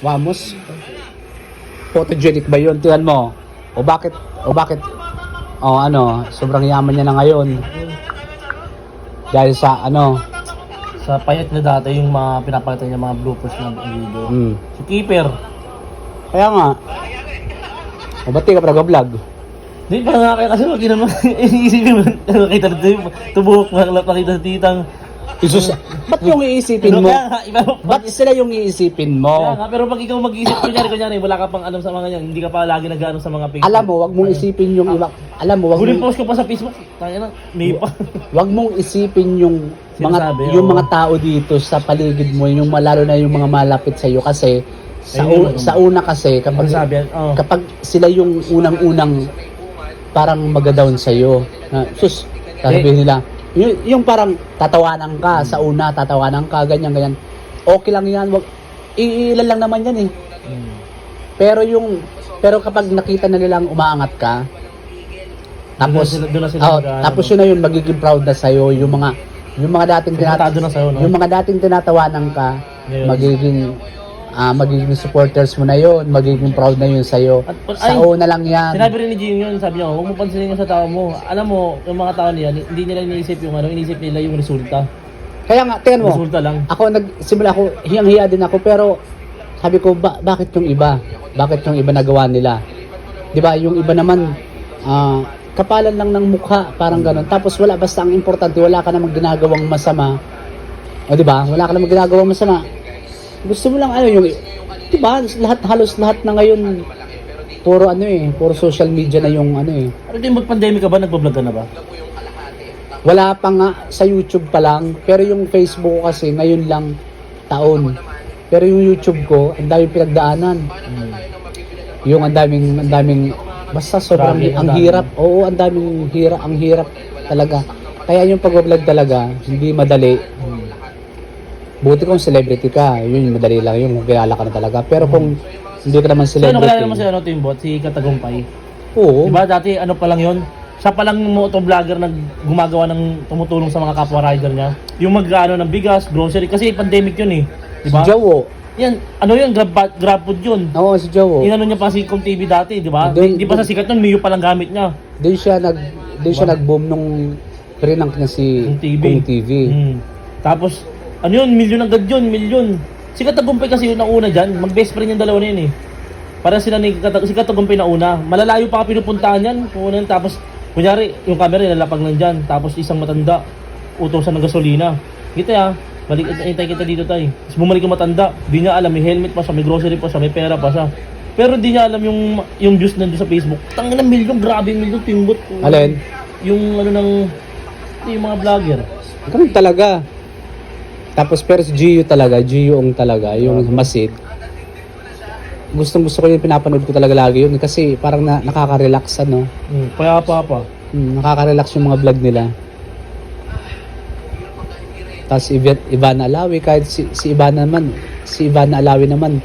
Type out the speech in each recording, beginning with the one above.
Wamos. Photogenic ba yun? Tingnan mo. O bakit, o bakit, o ano, sobrang yaman niya na ngayon. Dahil sa ano, Sa payat na dati yung mga pinapalitan niya mga bloopers ng video. hmm. Si Keeper. Kaya nga, o ba't di ka pa nag-vlog? Di pa nga kaya kasi wag naman iniisipin mo. Nakita na tayo, tubok, nakita sa titang. Isus, ba't yung iisipin mo? kaya. Ba't sila yung iisipin Kaya mo? nga, pero pag ikaw mag-isip, kunyari, kunyari, wala ka pang alam sa mga yan, hindi ka pa lagi nag sa mga Facebook. Alam mo, wag mong isipin yung iba. Alam mo, wag Huling mong, post ko pa sa Facebook, tayo na, may pa. wag mong isipin yung mga Sinasabi, yung oo. mga tao dito sa paligid mo, yung lalo na yung mga malapit sa iyo kasi sa u- Ayun, sa una kasi kapag Pag sabi, oh. kapag sila yung unang-unang parang magadown sa iyo. Na, sus, sasabihin nila, yung, yung parang tatawanan ka sa una, tatawanan ka ganyan ganyan. Okay lang 'yan, wag iilan lang naman 'yan eh. Hmm. Pero yung pero kapag nakita na nilang umaangat ka, tapos Doon na sila- doon na sila oh, mag-ano, tapos yun na yun magiging proud na sa yung mga yung mga dating Tinatado na sa'yo, no? yung mga dating tinatawanan ka, Ngayon. magiging ah magiging supporters mo na yun, magiging proud na yun sa iyo. At- Sa ay, una lang yan. Sinabi rin ni Jim yun, sabi niya, huwag mo pansinin yung sa tao mo. Alam mo, yung mga tao niya, hindi nila iniisip yung ano, iniisip nila yung resulta. Kaya nga, tingnan mo, Resulta lang. ako nagsimula ako, hiyang-hiya din ako pero sabi ko, ba, bakit yung iba? Bakit yung iba nagawa nila? 'Di ba? Yung iba naman ah, kapalan lang ng mukha, parang ganun. Tapos wala basta ang importante, wala ka namang ginagawang masama. O 'di ba? Wala ka namang ginagawang masama. Gusto mo lang ano yung 'di ba? Lahat halos lahat na ngayon puro ano eh, puro social media na yung ano eh. Ano din mag-pandemic ka ba? Nagbablog ka na ba? Wala pa nga sa YouTube pa lang, pero yung Facebook kasi ngayon lang taon. Pero yung YouTube ko, ang daming pinagdaanan. Hmm. Yung ang daming ang daming basta sobrang Grabe, ang ang dami. hirap. Oo, ang daming hirap, ang hirap talaga. Kaya yung pag-vlog talaga, hindi madali. Buti kung celebrity ka, yun madali lang yun kung kilala ka na talaga. Pero kung hindi ka naman So, ano celebrity. kilala mo si ano, Timbot? Si Katagumpay. Oo. Diba dati ano pa lang yun? Siya pa lang motovlogger na gumagawa ng tumutulong sa mga kapwa rider niya. Yung mag-ano ng bigas, grocery. Kasi pandemic yun eh. Si Diba? Jowo. Yan, ano yun, grab, grab food yun. Oo, si Jowo. Inano niya pa si Com TV dati, di ba? Doon- Hindi pa sa sikat nun, Mio pa lang gamit niya. Doon siya nag doon siya nag-boom nung prinank niya si Kung TV. Kung TV. Hmm. Tapos, ano yun, milyon agad yun, milyon. Si Katagumpay kasi yung nauna dyan, mag-best friend yung dalawa na yun eh. Para sila ni Kata- si Katagumpay na una. Malalayo pa ka pinupuntahan yan. Kung ano yun, tapos, kunyari, yung camera nilalapag lang dyan. Tapos isang matanda, utosan ng gasolina. Kita ya, balik, intay kita dito tayo. Tapos bumalik yung matanda, di niya alam, may helmet pa siya, may grocery pa siya, may pera pa siya. Pero di niya alam yung yung views nandun sa Facebook. Tangin na milyon, grabe milyon, timbot. Alin? Yung ano ng, yung mga vlogger. Ganun talaga. Tapos pero si Gio talaga, Gio ang talaga, yung masid. Gustong gusto ko yung pinapanood ko talaga lagi yun kasi parang na, nakaka-relax ano. Hmm, kaya pa pa. Hmm, nakaka-relax yung mga vlog nila. Tapos si Ivan- Ivana Alawi, kahit si, si Ivana naman, si Ivana Alawi naman,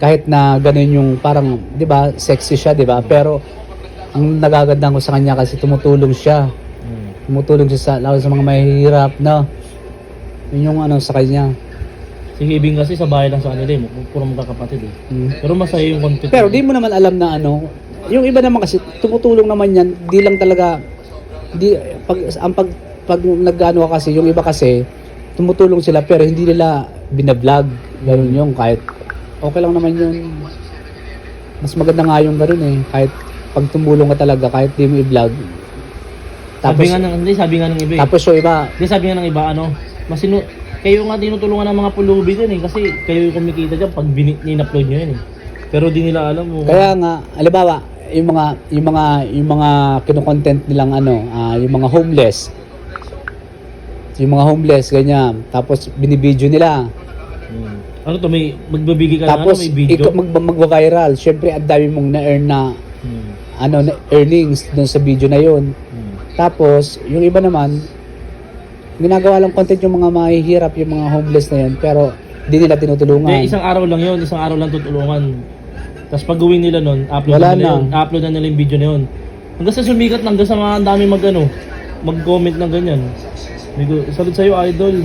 kahit na ganun yung parang, di ba, sexy siya, di ba? Pero, ang nagagandang ko sa kanya kasi tumutulong siya. Hmm. Tumutulong siya sa, lalo sa mga mahihirap, no? Yun yung ano sa kanya. Si Ibing kasi sa bahay lang sa kanila eh, puro magkakapatid eh. Hmm. Pero masaya yung content. Pero di mo naman alam na ano, yung iba naman kasi tumutulong naman yan, di lang talaga di pag ang pag pag nagano ka kasi yung iba kasi tumutulong sila pero hindi nila binablog. Ganun yung kahit okay lang naman yun. Mas maganda nga yung ganun eh, kahit pag tumulong ka talaga kahit di mo i-vlog. Tapos sabi nga ng, hindi, sabi nga ng iba eh. tapos yung iba, Hindi, sabi nga ng iba, ano, mas sinu kayo nga tinutulungan ng mga pulubi din eh. Kasi kayo yung kumikita dyan pag in-upload nyo yun eh. Pero di nila alam mo. Kaya nga, halimbawa, yung mga yung mga yung mga kino-content nilang ano, ah, yung mga homeless. Yung mga homeless ganyan. Tapos binibideo nila. Hmm. Ano to, may magbibigay ka Tapos ng ano, may video? ikaw mag magva-viral. Syempre, ang dami mong na-earn na Hmm. ano na earnings doon sa video na 'yon. Hmm. Tapos, yung iba naman ginagawa lang content yung mga mahihirap, yung mga homeless na 'yon, pero di nila tinutulungan. Hindi, isang araw lang yun, isang araw lang tutulungan. Tapos pag uwi nila nun, upload Wala na nila na. yun. Upload na nila yung video na yun. Hanggang sa sumikat hanggang sa mga dami mag ano, mag-comment ng ganyan. Sabi ko, Salud sa'yo, idol.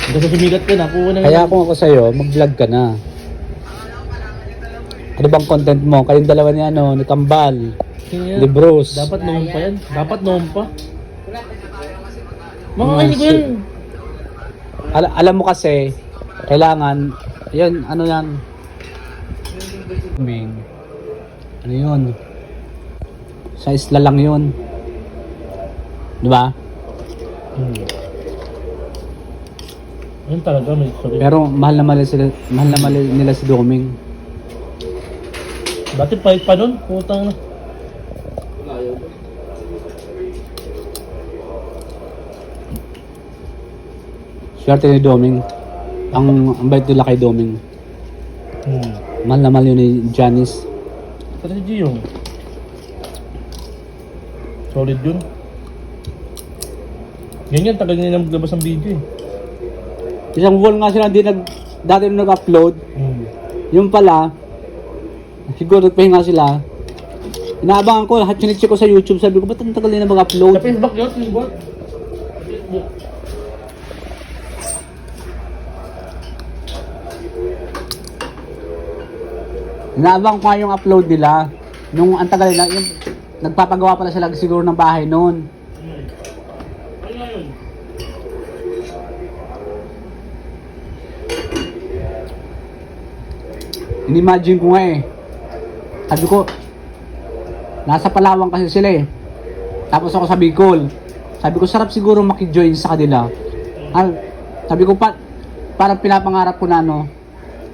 Hanggang sa sumikat ka na, kuha na Kaya kung ako sa'yo, mag-vlog ka na. Ano bang content mo? Kayong dalawa ni ano, ni Kambal, Yan. ni Bruce. Dapat noon pa yan. Dapat noon pa. Mga Oh, shit. yan. Al- alam mo kasi, kailangan, yun, ano yan? Ming. Ano yun? Sa isla lang yun. Di ba? Hmm. Yun talaga, may sorry. Pero mahal na mahal sila, mahal na mahal nila si Doming. Dati pahit pa nun. Putang na. Swerte ni Doming. Ang, ang bait nila kay Doming. Hmm. Mahal na mahal yun ni Janice. Si Gio. Solid yun. Ganyan, tagal nila maglabas ng video eh. Isang wall nga sila hindi nag, dati nung nag-upload. Hmm. Yung pala, siguro nagpahinga sila. Inaabangan ko, lahat chinecheck ko sa YouTube. Sabi ko, ba't ang tagal nila mag-upload? Sa Facebook yun, Facebook. Facebook. Inaabang ko nga yung upload nila. Nung ang tagal nila, yung, nagpapagawa pala sila siguro ng bahay noon. Inimagine ko nga eh. Sabi ko, nasa Palawan kasi sila eh. Tapos ako sa Bicol. Sabi ko, sarap siguro makijoin sa kanila. Ah, sabi ko, pa, parang pinapangarap ko na ano,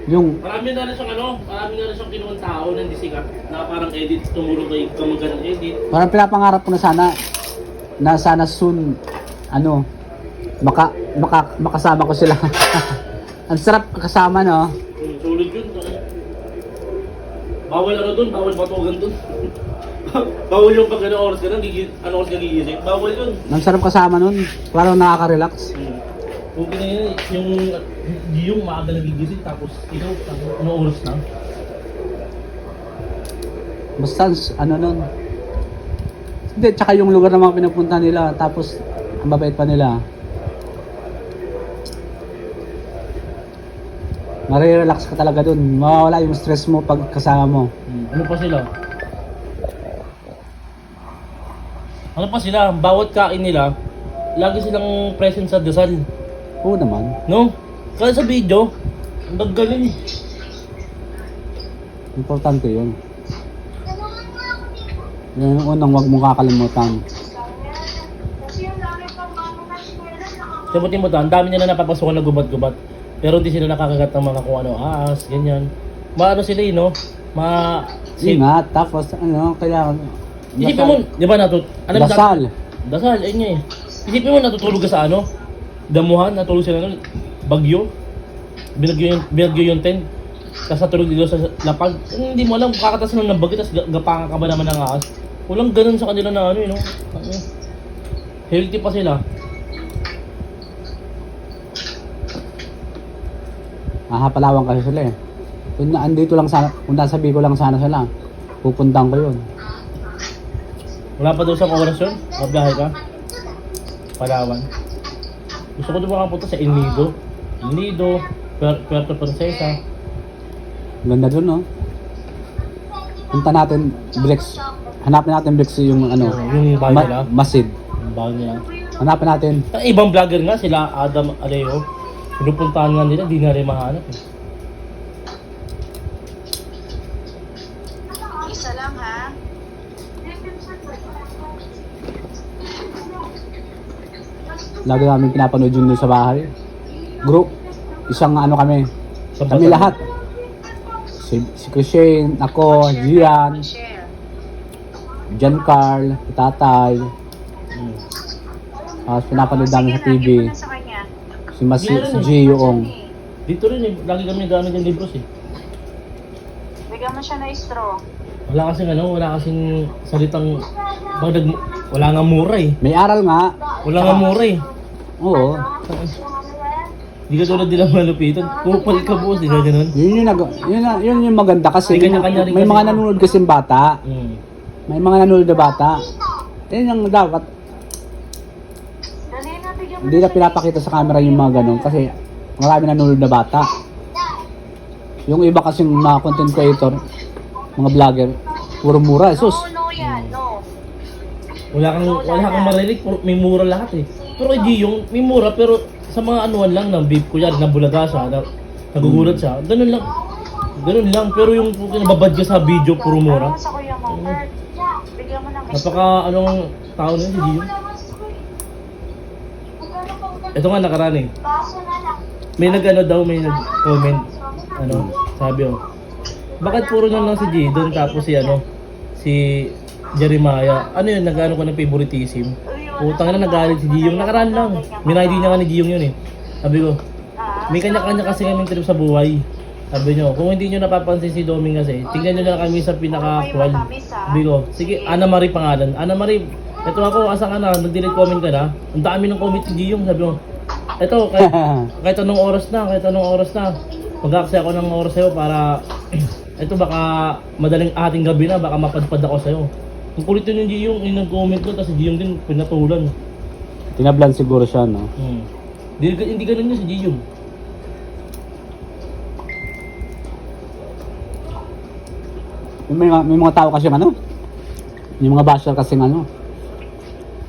yung Marami na rin siyang ano, marami na rin siyang kinuha tao na hindi sikat na parang edit, tumulong kay kamagan ng edit. Parang pinapangarap ko na sana na sana soon ano maka, maka makasama ko sila. Ang sarap kasama no. Hmm, sulit yun. Bawal ano dun, bawal batugan dun. bawal yung pag ano oras ka na, gigi, ano oras ka gigising. Bawal yun. Ang sarap kasama nun. Parang nakaka-relax. Hmm. Okay na yun, yung, yung maaga nagigising tapos ikaw, ano oras na? Basta ano nun. Hindi, tsaka yung lugar na mga pinupunta nila. Tapos, ang babait pa nila. Marirelax ka talaga dun. Mawawala yung stress mo pag kasama mo. Hmm. Ano pa sila? Ano pa sila? Bawat kain nila, lagi silang present sa dasal. Oo naman. No? Kaya sa video, ang gagaling. Importante yun. Yan yung unang wag mong kakalimutan. Sabutin mo to, ang dami nila napapasukan na gubat-gubat. Pero hindi sila nakakagat ng mga kung ano, aas, ganyan. Maano sila eh, no? Ma... Ingat, tapos ano, kailangan... Isipin mo, di ba natut... Mo, Dasal. Dasal, ayun nga eh. Isipin mo natutulog ka sa ano? Damuhan, natulog sila nun. Bagyo. Binagyo yung, binagyo yung tent. Tapos natulog dito sa lapag. Eh, Hindi mo alam, kakatas lang ng bagyo, tapos ga- gapangan ka ba naman ng ahas. Walang ganun sa kanila na ano eh, no? Ano, Healthy pa sila. Mahapalawang kasi sila eh. Kung na, andito lang sana, kung nasa Bicol lang sana sila, pupuntahan ko yun. Wala pa daw sa oras yun? Magbiyahe ka? Palawan. Gusto ko doon makapunta sa El Nido. Nido, Puer- Puerto Princesa. Ganda dun, no? Punta natin, Bricks. Hanapin natin Bricks yung ano, Yung bahay ma- nila. masid. Yung bahay nila. Hanapin natin. Ang ibang vlogger nga, sila Adam Alejo. Pinupuntahan nga nila, di na rin mahanap. Eh. Isa lang ha. Lagi namin pinapanood yun doon sa bahay. Group. Isang ano kami. Sa Kami lahat. Si, si Christian, ako, Gian. John Carl, si Tatay. Hmm. Tapos pinapanood namin sa TV. Si Mas si Meron eh. G yung Dito rin eh, lagi kami gamit yung libros eh. Bigyan mo siya na straw. Wala kasing ano, wala kasing salitang... Nag, wala nga mura eh. May aral nga. Wala nga mura eh. Oo. Di ka tulad nila malupitan. Kupal ka boss, di ka ganun. Yun yung, nag, yun, na- yun yung maganda kasi May kanya-kanya rin may kasi. mga nanonood kasi bata. Hmm. May mga nanonood na bata. Yun yung dapat. Dali na, bigyan mo Hindi na pinapakita sa camera yung mga ganun kasi marami nanonood na bata. Yung iba kasing mga content creator, mga vlogger. Puro mura, sus. No, no yan, no. Wala kang, wala kang marinig, puro- may mura lahat eh. Pero kay Giyong, may mura, pero sa mga anuan lang ng beef ko yan, na bulaga siya, na, nagugulat siya, ganun lang. Ganun lang, pero yung nababad ka sa video, puro mura. Ano sa kuya mo, Kurt? Bigyan mo ng. Napaka, anong tao na yun, si Giyong. Ito nga nakaraan eh. May nag-ano daw, may nag-comment. Ano, sabi oh. Bakit puro na lang si Jidon tapos si ano, si Jeremiah. Ano yun, nag-ano ko ng favoritism. Putang na nagalit si Giyong. Nakaraan lang. Minaydi niya nga ni Giyong yun eh. Sabi ko, may kanya-kanya kasi kami trip sa buhay. Sabi nyo, kung hindi nyo napapansin si Doming kasi, tingnan nyo lang kami sa pinaka-actual. Sabi ko, sige, Ana Marie pangalan. Ana Marie, ito ako, asa ka na, nag-delete comment ka na. Ang dami ng comment ni Giyong. Sabi ko, ito, kahit, kahit anong oras na, kahit anong oras na, mag-aksaya ako ng oras sa'yo para, ito baka madaling ating gabi na, baka mapadpad ako sa'yo. Ang kulit yun yung Giyong, yung nag-comment ko, tapos si Giyong din pinatulan. Tinablan siguro siya, no? Hmm. Hindi, hindi ganun yun si Giyong. May mga, may mga tao kasi ano, yung mga basher kasi ano,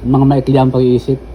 yung mga maikli ang pag-iisip.